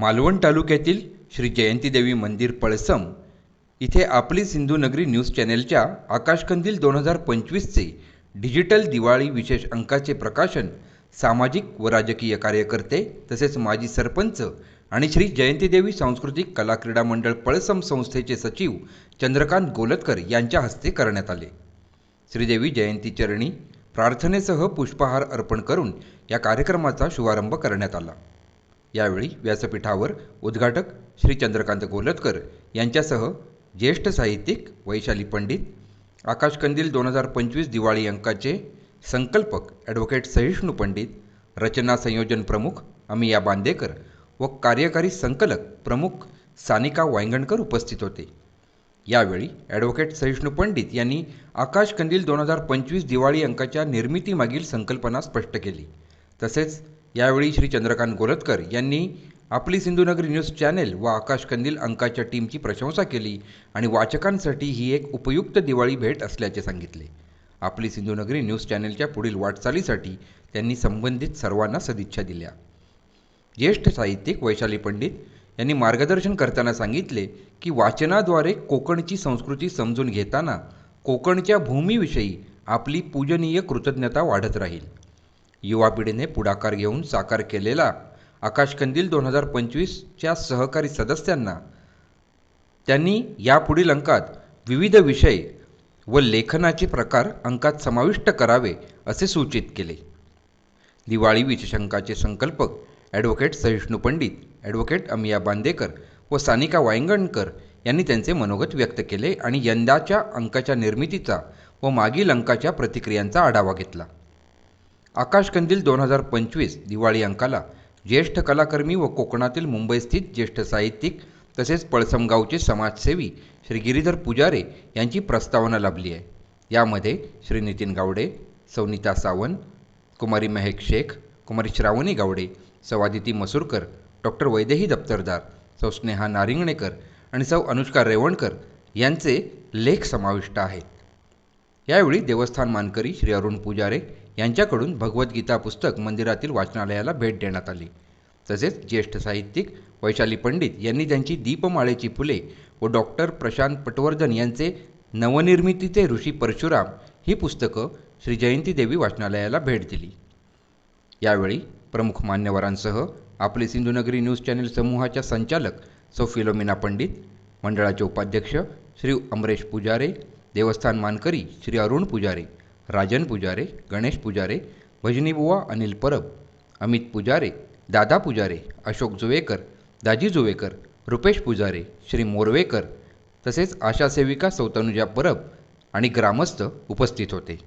मालवण तालुक्यातील श्री जयंतीदेवी मंदिर पळसम इथे आपली सिंधुनगरी न्यूज चॅनेलच्या आकाशकंदील दोन हजार पंचवीसचे डिजिटल दिवाळी विशेष अंकाचे प्रकाशन सामाजिक व राजकीय कार्यकर्ते तसेच माजी सरपंच आणि श्री जयंतीदेवी सांस्कृतिक कला क्रीडा मंडळ पळसम संस्थेचे सचिव चंद्रकांत गोलतकर यांच्या हस्ते करण्यात आले. श्रीदेवी जयंती चरणी प्रार्थनेसह पुष्पहार अर्पण करून या कार्यक्रमाचा शुभारंभ करण्यात आला. यावेळी व्यासपीठावर उद्घाटक श्री चंद्रकांत गोलतकर यांच्यासह ज्येष्ठ साहित्यिक वैशाली पंडित आकाशकंदील दोन हजार पंचवीस दिवाळी अंकाचे संकल्पक ॲडव्होकेट सहिष्णू पंडित रचना संयोजन प्रमुख अमिया बांदेकर व कार्यकारी संकलक प्रमुख सानिका वायंगणकर उपस्थित होते. यावेळी ॲडव्होकेट सहिष्णू पंडित यांनी आकाशकंदील दोन हजार पंचवीस दिवाळी अंकाच्या निर्मितीमागील संकल्पना स्पष्ट केली. तसेच यावेळी श्री चंद्रकांत गोलतकर यांनी आपली सिंधुनगरी न्यूज चॅनेल व आकाश कंदील अंकाच्या टीमची प्रशंसा केली आणि वाचकांसाठी ही एक उपयुक्त दिवाळी भेट असल्याचे सांगितले. आपली सिंधुनगरी न्यूज चॅनेलच्या पुढील वाटचालीसाठी त्यांनी संबंधित सर्वांना सदिच्छा दिल्या. ज्येष्ठ साहित्यिक वैशाली पंडित यांनी मार्गदर्शन करताना सांगितले की वाचनाद्वारे कोकणची संस्कृती समजून घेताना कोकणच्या भूमीविषयी आपली पूजनीय कृतज्ञता वाढत राहील. युवा पिढीने पुढाकार घेऊन साकार केलेला आकाशकंदील दोन हजार पंचवीसच्या सहकारी सदस्यांना त्यांनी यापुढील अंकात विविध विषय व लेखनाचे प्रकार अंकात समाविष्ट करावे असे सूचित केले. दिवाळी विशेषांकाचे संकल्पक ॲडव्होकेट सहिष्णू पंडित ॲडव्होकेट अमिया बांदेकर व सानिका वायंगणकर यांनी त्यांचे मनोगत व्यक्त केले आणि यंदाच्या अंकाच्या निर्मितीचा व मागील अंकाच्या प्रतिक्रियांचा आढावा घेतला. आकाशकंदील दोन हजार पंचवीस दिवाळी अंकाला ज्येष्ठ कलाकर्मी व कोकणातील मुंबईस्थित ज्येष्ठ साहित्यिक तसेच पळसमगावचे समाजसेवी श्री गिरीधर पुजारे यांची प्रस्तावना लाभली आहे. यामध्ये श्री नितीन गावडे सौनिता सावंत कुमारी महेक शेख कुमारी श्रावणी गावडे सवादिती मसूरकर डॉक्टर वैदेही दप्तरदार सौ स्नेहा नारिंगणेकर आणि सौ अनुष्का रेवणकर यांचे लेख समाविष्ट आहेत. यावेळी देवस्थान मानकरी श्री अरुण पुजारे यांच्याकडून भगवद्गीता पुस्तक मंदिरातील वाचनालयाला भेट देण्यात आली. तसेच ज्येष्ठ साहित्यिक वैशाली पंडित यांनी त्यांची दीपमाळेची फुले व डॉक्टर प्रशांत पटवर्धन यांचे नवनिर्मितीचे ऋषी परशुराम ही पुस्तकं श्री जयंती देवी वाचनालयाला भेट दिली. यावेळी प्रमुख मान्यवरांसह आपले सिंधुनगरी न्यूज चॅनेल समूहाच्या संचालक सौ फिलोमिना पंडित मंडळाचे उपाध्यक्ष श्री अमरेश पुजारे देवस्थान मानकरी श्री अरुण पुजारे राजन पुजारे गणेश पुजारे भजनीबुवा अनिल परब अमित पुजारे दादा पुजारे अशोक जुवेकर दाजी जुवेकर रुपेश पुजारे श्री मोरवेकर तसेच आशा सेविका सौतनुजा परब आणि ग्रामस्थ उपस्थित होते.